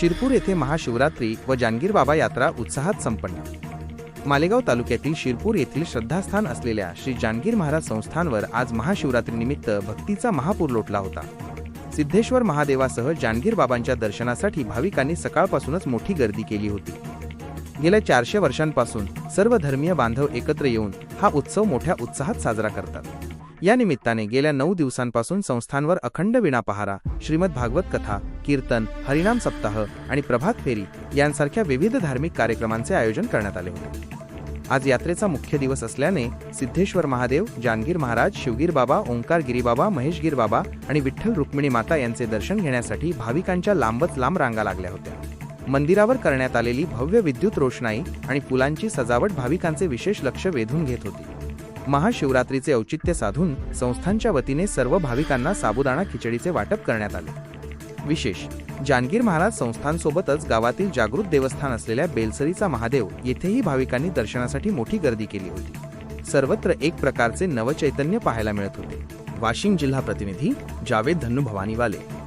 शिरपूर येथे महाशिवरात्री व जानगीर बाबा यात्रा उत्साहात संपन्न. मालेगाव तालुक्यातील शिरपूर येथील श्रद्धास्थान असलेल्या श्री जानगीर महाराज संस्थानवर आज महाशिवरात्रीनिमित्त भक्तीचा महापूर लोटला होता. सिद्धेश्वर महादेवासह जानगीर बाबांच्या दर्शनासाठी भाविकांनी सकाळपासूनच मोठी गर्दी केली होती. गेल्या चारशे वर्षांपासून सर्व धर्मीय बांधव एकत्र येऊन हा उत्सव मोठ्या उत्साहात साजरा करतात. या निमित्ताने गेल्या नऊ दिवसांपासून संस्थांवर अखंड विणा पहारा श्रीमद भागवत कथा कीर्तन हरिनाम सप्ताह आणि प्रभात फेरी यांसारख्या विविध धार्मिक कार्यक्रमांचे आयोजन करण्यात आले होते. आज यात्रेचा मुख्य दिवस असल्याने सिद्धेश्वर महादेव जानगीर महाराज शिवगीर बाबा ओंकार गिरीबाबा महेशगीर बाबा आणि विठ्ठल रुक्मिणी माता यांचे दर्शन घेण्यासाठी भाविकांच्या लांबच लांब रांगा लागल्या होत्या. मंदिरावर करण्यात आलेली भव्य विद्युत रोषणाई आणि फुलांची सजावट भाविकांचे विशेष लक्ष वेधून घेत होती. महाशिवरात्रीचे औचित्य साधून संस्थांच्या वतीने सर्व भाविकांना साबुदाणा खिचडीचे वाटप करण्यात आले. विशेष जानगीर महाराज संस्थांसोबतच गावातील जागृत देवस्थान असलेल्या बेलसरीचा महादेव येथेही भाविकांनी दर्शनासाठी मोठी गर्दी केली होती. सर्वत्र एक प्रकारचे नवचैतन्य पाहायला मिळत होते. वाशिम जिल्हा प्रतिनिधी जावेद धन्नू भवानीवाले.